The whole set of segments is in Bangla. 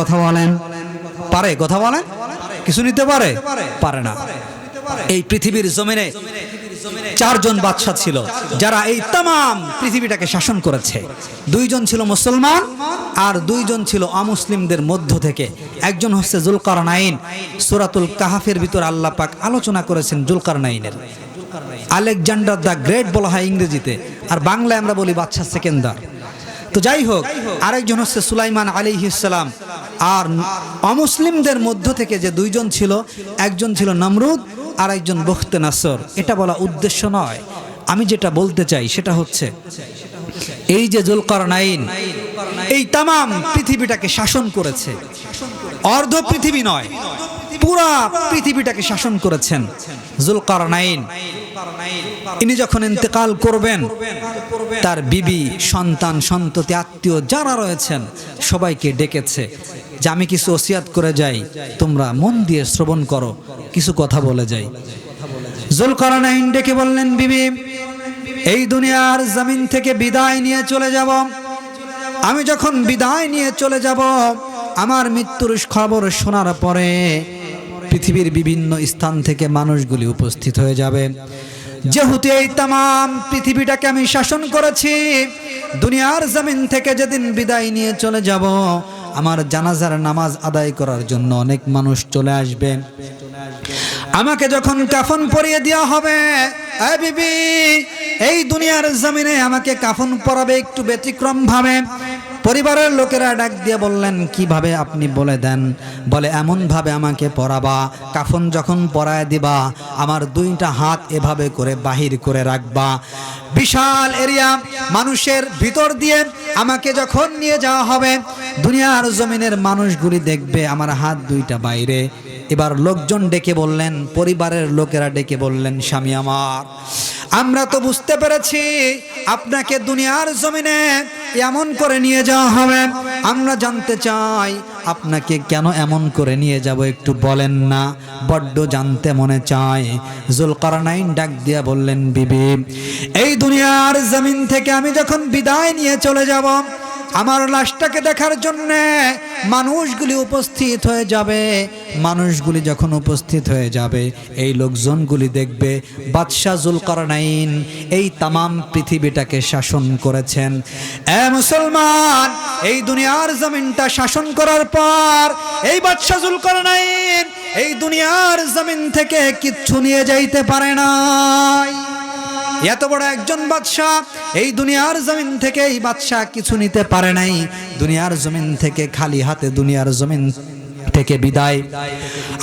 কথা বলেন। পারে কথা বলেন? কিছু নিতে পারে? পারে না। এই পৃথিবীর জমিনে চারজন বাদশাহ ছিল, যারা এই তাম পৃথিবীটাকে শাসন করেছে। দুইজন ছিল মুসলমান আর দুইজন ছিল অমুসলিমদের মধ্য থেকে। একজন হচ্ছে জুলকার নাইন সুরাতুল কাহাফের ভিতর আল্লাহ পাক আলোচনা করেছেন জুলকার নাইনের আলেকজান্ডার দ্য গ্রেট বলা হয় ইংরেজিতে, আর বাংলায় আমরা বলি বাদশাহ সেকেন্দার। তো যাই হোক, আরেকজন হচ্ছে সুলাইমান আলী ইসলাম আর অমুসলিমদের মধ্য থেকে যে দুইজন ছিল, একজন ছিল নমরুদ আর একজন বখতে নাসর। এটা বলা উদ্দেশ্য নয়। আমি যেটা বলতে চাই সেটা হচ্ছে, এই যে জুলকার নাইন এই তাম পৃথিবীটাকে শাসন করেছে। অর্ধ পৃথিবী নয়, পুরা পৃথিবীটাকে শাসন করেছেন জুলকার নাইন ইনি যখন ইন্তেকাল করবেন, তার বিবি, সন্তান, সন্ততি, আত্মীয় যারা রয়েছেন, সবাইকে ডেকেছে। যে আমি কিছু ওসিয়াত করে যাই, তোমরা মন দিয়ে শ্রবণ করো, কিছু কথা বলে যাই। জুলকারনাইন ডেকে বললেন, বিবি, এই দুনিয়ার জমিন থেকে বিদায় নিয়ে চলে যাব। আমি যখন বিদায় নিয়ে চলে যাব, আমার মৃত্যুর খবর শোনার পরে পৃথিবীর বিভিন্ন স্থান থেকে মানুষগুলি উপস্থিত হয়ে যাবে। যেহেতু এই তাম পৃথিবীটাকে আমি শাসন করেছি, দুনিয়ার জমিন থেকে যেদিন বিদায় নিয়ে চলে যাব আমার জানাজার নামাজ আদায় করার জন্য অনেক মানুষ চলে আসবে। আমাকে যখন কাফন পরিয়ে দেওয়া হবে বিবি, এই দুনিয়ার জমিনে আমাকে কাফন পরাবে একটু ব্যতিক্রম ভাবে। পরিবারের লোকেরা ডাক দিয়ে বললেন, কীভাবে আপনি বলে দেন? বলে, এমন ভাবে আমাকে পরাবা, কাফন যখন পরায় দিবা, আমার দুইটা হাত এভাবে করে বাহির করে রাখবা। বিশাল এরিয়া, মানুষের ভিতর দিয়ে আমাকে যখন নিয়ে যাওয়া হবে দুনিয়ার জমিনের মানুষগুলি দেখবে আমার হাত দুইটা বাইরে। এবার লোকজন ডেকে বললেন, পরিবারের লোকেরা ডেকে বললেন, স্বামী আমার, আমরা তো বুঝতে পেরেছি আপনাকে দুনিয়ার জমিনে এমন করে নিয়ে যাওয়া হবে। আমরা জানতে চাই আপনাকে কেন এমন করে নিয়ে যাব একটু বলেন না। বড্ড জানতে মনে চায়। জুলকারনাইন ডাক দিয়া বললেন, বিবি, এই দুনিয়ার জমিন থেকে আমি যখন বিদায় নিয়ে চলে যাব আমার লাশটাকে দেখার জন্য মানুষগুলি উপস্থিত হয়ে যাবে। মানুষগুলি যখন উপস্থিত হয়ে যাবে, এই লোকজনগুলি দেখবে, বাদশাহ জুলকারনাইন এই তামাম পৃথিবীটাকে শাসন করেছেন। এ মুসলমান, এই দুনিয়ার জমিনটা শাসন করার পর এই বাদশাহ জুলকারনাইন এই দুনিয়ার জমিন থেকে কিচ্ছু নিয়ে যাইতে পারে নাই। এত বড় একজন বাদশাহ এই দুনিয়ার জমিন থেকে এই বাদশাহ কিছু নিতে পারে নাই। দুনিয়ার জমিন থেকে খালি হাতে দুনিয়ার জমিন থেকে বিদায়।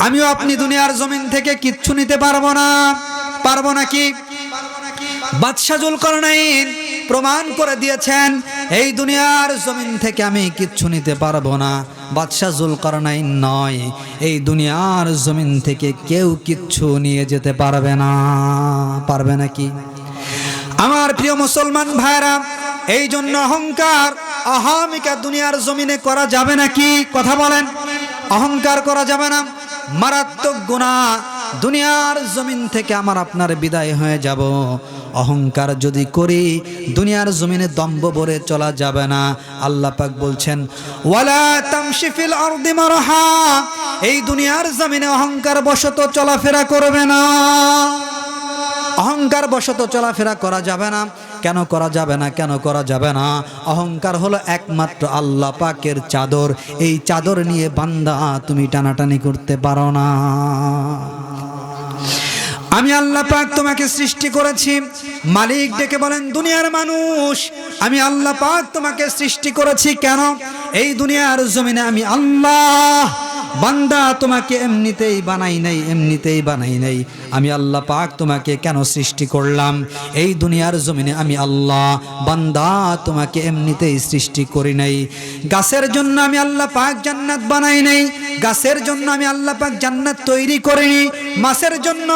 আমিও আপনি দুনিয়ার জমিন থেকে কিচ্ছু নিতে পারব না। পারব নাকি বাদশাহ জুলকারনাইন প্রমাণ করে দিয়েছেন, এই দুনিয়ার জমিন থেকে আমি কিচ্ছু নিতে পারব না। বাদশাহ জুলকারনাইন নয়, এই দুনিয়ার জমিন থেকে কেউ কিচ্ছু নিয়ে যেতে পারবে না। পারবে নাকি আমার প্রিয় মুসলমান ভাইরা এই জন্য অহংকার অহামিকা দুনিয়ার জমিনে করা যাবে না কি? কথা বলেন। অহংকার করা যাবে না। মারাত্মক গুণা দুনিয়ার জমিন থেকে আমার আপনার বিদায় হয়ে যাব। অহংকার যদি করি, দুনিয়ার জমিনে দম্ভ ভরে চলা যাবে না। আল্লাহ পাক বলছেন, ওয়ালা তামশিফিল আরদি মারহা এই দুনিয়ার জমিনে অহংকার বশত চলাফেরা করবে না। অহংকার বশত চলাফেরা করা যাবে না। কেন করা যাবে না, কেন করা যাবে না? অহংকার হলো একমাত্র আল্লাহ পাকের চাদর। এই চাদর নিয়ে বান্দা তুমি টানাটানি করতে পারো না। আমি আল্লাহ পাক তোমাকে সৃষ্টি করেছি। মালিক ডেকে বলেন, দুনিয়ার মানুষ, আমি আল্লাহ পাক তোমাকে সৃষ্টি করেছি কেন? এই দুনিয়ার জমিনে আমি আল্লাহ বান্দা তোমাকে এমনিতেই বানাই নাই, এমনিতেই বানাই নাই। আমি আল্লাহ পাক তোমাকে কেন সৃষ্টি করলাম? এই দুনিয়ার জমিনে আমি আল্লাহ, বান্দা তোমাকে এমনিতেই সৃষ্টি করি নাই। গাছের জন্য আমি আল্লাহ পাক জান্নাত বানাই নাই, গাছের জন্য আমি আল্লাহ পাক জান্নাত তৈরি করিনি মাছের জন্য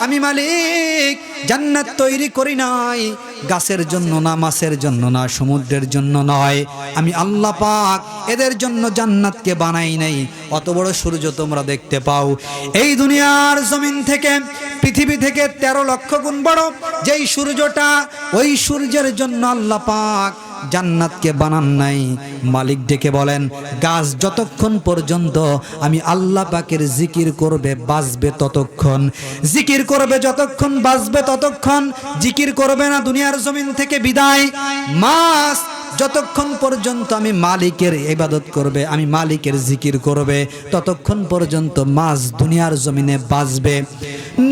আমি মালিক, জান্নাত তৈরি করি নাই। গাছের জন্য না, মাছের জন্য না, সমুদ্রের জন্য নয়। আমি আল্লাহ পাক এদের জন্য জান্নাতকে বানাই নাই। অত বড় সূর্য তোমরা দেখতে পাও। এই দুনিয়ার জমিন থেকে, পৃথিবী থেকে তেরো লক্ষ গুণ বড়। যেই সূর্যটা, ওই সূর্যের জন্য আল্লাহ পাক জান্নাতকে বানান নাই। মালিক ডেকে বলেন, গাছ যতক্ষণ পর্যন্ত আমি আল্লাহ পাকের জিকির করবে, বাঁচবে ততক্ষণ। জিকির করবে যতক্ষণ, বাঁচবে ততক্ষণ। জিকির করবে না দুনিয়ার জমিন থেকে বিদায়। মাস যতক্ষণ পর্যন্ত আমি মালিকের ইবাদত করবে, আমি মালিকের জিকির করবে, ততক্ষণ পর্যন্ত মাছ দুনিয়ার জমিনে বাঁচবে।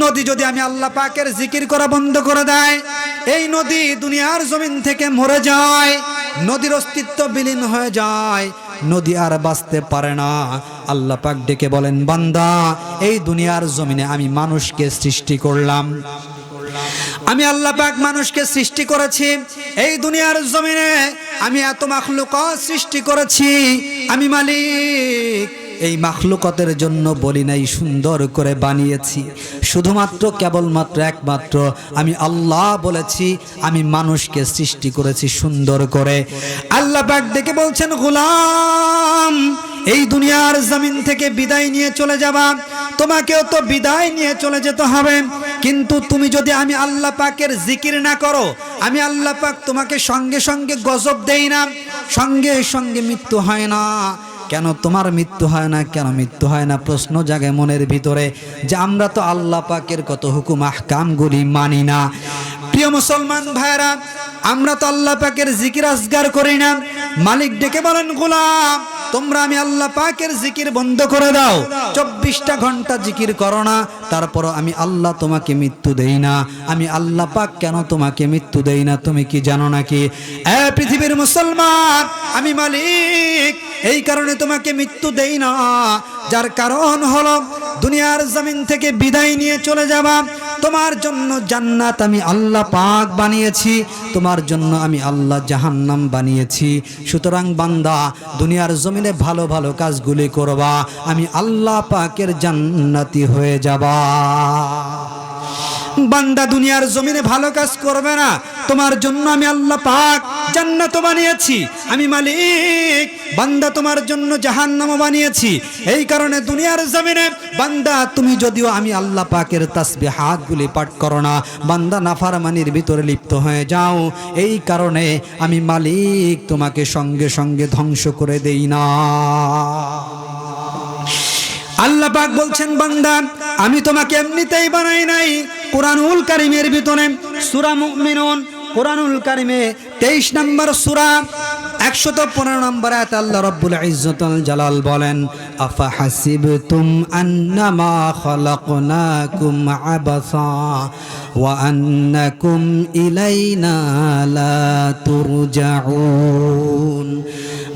নদী যদি আমি আল্লাহ পাকের জিকির করা বন্ধ করে দেয়, এই নদী দুনিয়ার জমিন থেকে মরে যায়, নদীর অস্তিত্ব বিলীন হয়ে যায়, নদী আর বাঁচতে পারে না। আল্লাহ পাক ডেকে বলেন, বান্দা, এই দুনিয়ার জমিনে আমি মানুষকে সৃষ্টি করলাম। আমি আল্লাহ পাক মানুষকে সৃষ্টি করেছি। এই দুনিয়ার জমিনে আমি এত মাখলুক সৃষ্টি করেছি। আমি মালিক। এই মাখলুকতের জন্য বলি নাই, সুন্দর করে বানিয়েছি। শুধুমাত্র, কেবলমাত্র, একমাত্র আমি আল্লাহ বলেছি, আমি মানুষকে সৃষ্টি করেছি সুন্দর করে। আল্লাহ পাক ডেকে বলছেন, গোলাম এই দুনিয়ার জমিন থেকে বিদায় নিয়ে চলে যাবা। তোমাকেও তো বিদায় নিয়ে চলে যেতে হবে। কিন্তু তুমি যদি আমি আল্লাহ পাকের জিকির না করো, আমি আল্লাহ পাক তোমাকে সঙ্গে সঙ্গে গজব দেই না। সঙ্গে সঙ্গে মৃত্যু হয় না। কেন তোমার মৃত্যু হয় না? কেন মৃত্যু হয় না? প্রশ্ন জাগে মনের ভিতরে যে আমরা তো আল্লাহ পাকের কত হুকুম আহকামগুলি মানি না। প্রিয় মুসলমান ভাইরা আমরা তো আল্লাহ পাকের জিকির আজগার করি না। মালিক ডেকে বলেন, গোলাম তোমরা আমি আল্লাহ পাকের জিকির বন্ধ করে দাও। চব্বিশটা ঘণ্টা জিকির করো না তারপর আমি আল্লাহ তোমাকে মৃত্যু দেই না। আমি আল্লাহ পাক কেন তোমাকে মৃত্যু দেই না, তুমি কি জানো নাকি? এ পৃথিবীর মুসলমান, আমি মালিক এই কারণে তোমাকে মৃত্যু দেই না। যার কারণ হলো, দুনিয়ার জমিন থেকে বিদায় নিয়ে চলে যাবা। তোমার জন্য জান্নাত আমি আল্লাহ পাক বানিয়েছি, তোমার জন্য আমি আল্লাহ জাহান্নাম বানিয়েছি। সুতরাং বান্দা, দুনিয়ার জমিনে ভালো ভালো কাজগুলি করবা, আমি আল্লাহ পাকের জান্নাতি হয়ে যাবা। বান্দা, দুনিয়ার জমিনে ভালো কাজ করবে না, তোমার জন্য আমি আল্লাহ পাক জান্নাত বানিয়েছি। আমি মালিক, বান্দা তোমার জন্য জাহান্নামও বানিয়েছি। এই কারণে দুনিয়ার জমিনে, বান্দা, তুমি যদিও আমি আল্লাহ পাকের তাসবি হাতগুলি পাঠ করো না, বান্দা নাফারমানির ভিতরে লিপ্ত হয়ে যাও। এই কারণে আমি মালিক, তোমাকে সঙ্গে সঙ্গে ধ্বংস করে দেই না। আল্লাহ পাক বলছেন, বান্দা, আমি তোমাকে এমনিতেই বানাই নাই। কোরআনুল কারিমের ভিতরে সূরা মুমিনুন, কোরআনুল কারিমে 23 নম্বর সূরা, একশত পনেরো নম্বর আয়াত আল্লাহ রব্বুল ইজ্জতুল জালাল বলেন, আফা হাসিবতুম আন্নামা খালাকনাকুম আবাসা, ওয়া আন্নাকুম ইলাইনা লা তুরজাউন।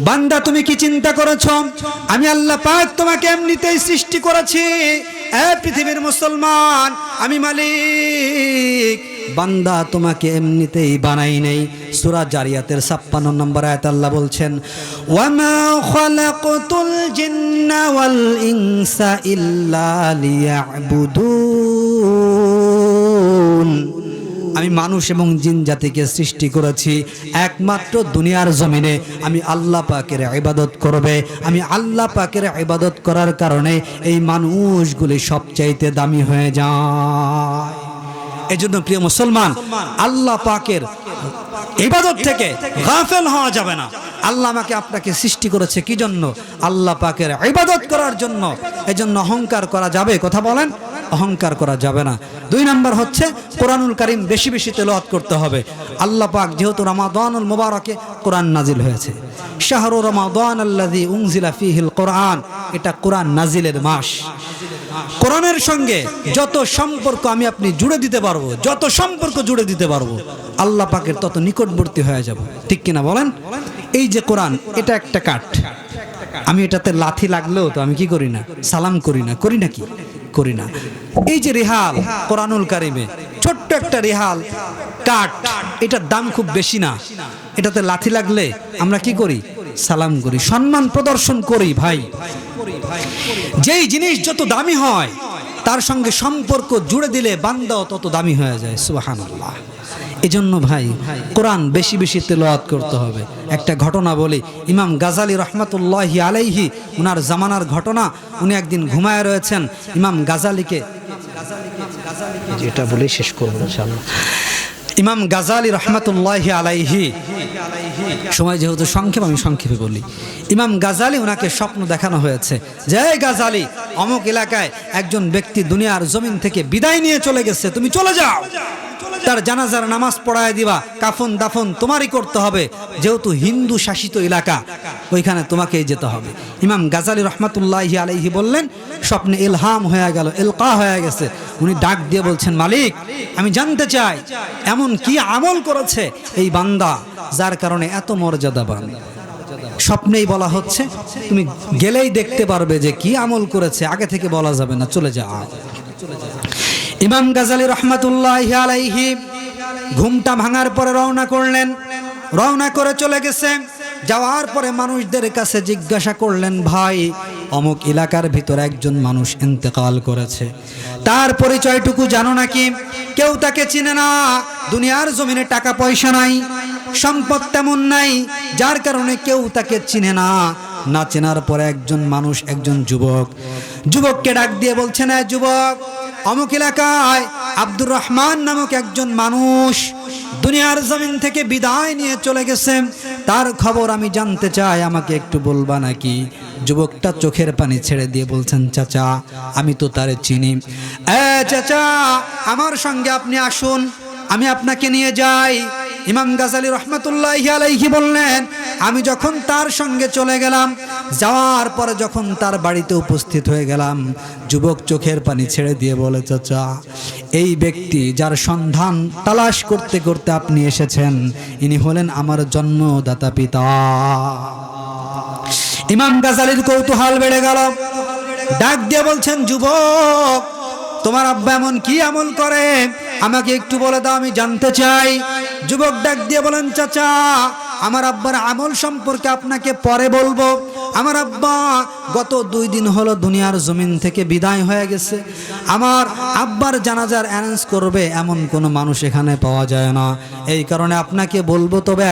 বান্দা, তুমি কি চিন্তা করেছ? আমি আল্লাহ পাক তোমাকে এমনিতেই সৃষ্টি করেছি। এ পৃথিবীর মুসলমান, আমি মালিক। বান্দা তোমাকে এমনিতেই বানাই নেই। সূরা জারিয়াতের 56 নম্বর আয়াত আল্লাহ বলছেন, ওয়ামা জিন্না ওয়াল ইল্লা আমি মানুষ এবং জিন জাতিকে সৃষ্টি করেছি, একমাত্র দুনিয়ার জমিনে। আমি আল্লাহ পাকের ইবাদত করবে। আমি আল্লাহ পাকের ইবাদত করার কারণে এই মানুষগুলি সবচাইতে দামি হয়ে যায়। এজন্য প্রিয় মুসলমান, আল্লাহ পাকের ইবাদত থেকে গাফেল হওয়া যাবে না। আল্লাহ আমাকে আপনাকে সৃষ্টি করেছে কি জন্য? আল্লাহ পাকের ইবাদত করার জন্য। এজন্য অহংকার করা যাবে। কথা বলেন। অহংকার করা যাবে না। দুই নাম্বার হচ্ছে, কোরআনুল কারিম বেশি বেশি তেলাওয়াত করতে হবে। আল্লাহ পাক যেহেতু রমাদানুল মোবারকে কোরআন নাজিল হয়েছে। শাহরু রমাদান আল্লাযী উনজিলা ফীহিল কোরআন, এটা কোরআন নাজিলের মাস। কোরআনের সঙ্গে যত সম্পর্ক আমি আপনি জুড়ে দিতে পারব, যত সম্পর্ক জুড়ে দিতে পারব, আল্লাহ পাকের তত নিকটবর্তী হয়ে যাব। ঠিক কিনা বলেন? এই যে কোরআন, এটা একটা কাঠ। আমি এটাতে লাথি লাগলেও তো আমি কি করি না? সালাম করি না। করি না কি? করি না। এই যে রেহাল কোরআনুল কারিমে, ছোট্ট একটা রেহাল, কাঠ, এটার দাম খুব বেশি না। এটাতে লাথি লাগলে আমরা কি করি? সালাম করি, সম্মান প্রদর্শন করি ভাই। যেই জিনিস যত দামি হয়, তার সঙ্গে সম্পর্ক জুড়ে দিলে বান্দাও তত দামি হয়ে যায়, সুবহানাল্লাহ। এজন্য ভাই কোরআন বেশি বেশি তেলাওয়াত করতে হবে। একটা ঘটনা বলি ইমাম গাজালি রহমতুল্লাহি আলাইহি উনার জামানার ঘটনা উনি একদিন ঘুমায় রয়েছেন ইমাম গাজালিকে এটা বলেই শেষ করব ইনশাআল্লাহ। ইমাম গাজালি রহমাতুল্লাহ আলাইহি সময় যেহেতু সংক্ষেপ আমি সংক্ষেপে বলি। ইমাম গাজালি ওনাকে স্বপ্ন দেখানো হয়েছে যে "এই গাজালি অমুক এলাকায় একজন ব্যক্তি দুনিয়ার জমিন থেকে বিদায় নিয়ে চলে গেছে তুমি চলে যাও। তার জানাজার নামাজ পড়ায় দিবা। কাফন দাফন তোমারই করতে হবে। যেহেতু হিন্দু শাসিত এলাকা, ওইখানে তোমাকেই যেতে হবে। ইমাম গাজালি রহমাতুল্লাহ আলাইহি বললেন, স্বপ্নে এলহাম হয়ে গেল, এলকা হয়ে গেছে। উনি ডাক দিয়ে বলছেন, মালিক, আমি জানতে চাই, এমন কি আমল করেছে এই বান্দা যার কারণে এত মর্যাদাবান স্বপ্নেই বলা হচ্ছে, তুমি গেলেই দেখতে পারবে যে কি আমল করেছে, আগে থেকে বলা যাবে না, চলে যাও ইমাম গাজালি রহমাতুল্লাহ আলাইহি ঘুমটা ভাঙার পরে রওনা করলেন। রওনা করে চলে গেছে। যাওয়ার পরে মানুষদের কাছে জিজ্ঞাসা করলেন, ভাই, অমুক এলাকার ভিতর একজন মানুষ ইন্তেকাল করেছে। তার পরিচয়টুকু জানো নাকি? কেউ তাকে চিনে না। দুনিয়ার জমিনে টাকা পয়সা নাই, সম্পদ তেমন নাই, যার কারণে কেউ তাকে চিনে না। না চেনার পরে একজন মানুষ, একজন যুবক, যুবককে ডাক দিয়ে বলছে না যুবক অমুক এলাকায় আব্দুর রহমান নামক একজন মানুষ দুনিয়ার জমিন থেকে বিদায় নিয়ে চলে গেছে। তার খবর আমি জানতে চাই, আমাকে একটু বলবা নাকি? যুবকটা চোখের পানি ছেড়ে দিয়ে বলছেন, চাচা, আমি তো তারে চিনি। এ চাচা, আমার সঙ্গে আপনি আসুন, আমি আপনাকে নিয়ে যাই। ইমাম গাজালি রহমতুল্লাহ আলাইহি বললেন, আমি যখন তার সঙ্গে চলে গেলাম যাওয়ার পরে যখন তার বাড়িতে উপস্থিত হয়ে গেলাম, যুবক চোখের পানি ছেড়ে দিয়ে বলে, চাচা, এই ব্যক্তি যার সন্ধান তালাশ করতে করতে আপনি এসেছেন, ইনি হলেন আমার জন্মদাতা পিতা। ইমাম গাজালির কৌতূহল বেড়ে গেল। ডাক দিয়ে বলছেন, যুবক, তোমার আব্বা এমন কি আমল করে? আমাকে একটু বলে দাও, আমি জানতে চাই। যুবক ডাক দিয়ে বলেন, চাচা, আমার আব্বার আমল সম্পর্কে আপনাকে পরে বলব। আমার আব্বা গত দুই দিন হলো দুনিয়ার জমিন থেকে বিদায় হয়ে গেছে। আমার আব্বার জানাজার অ্যারেঞ্জ করবে এমন কোনো মানুষ এখানে পাওয়া যায় না। এই কারণে আপনাকে বলব তবে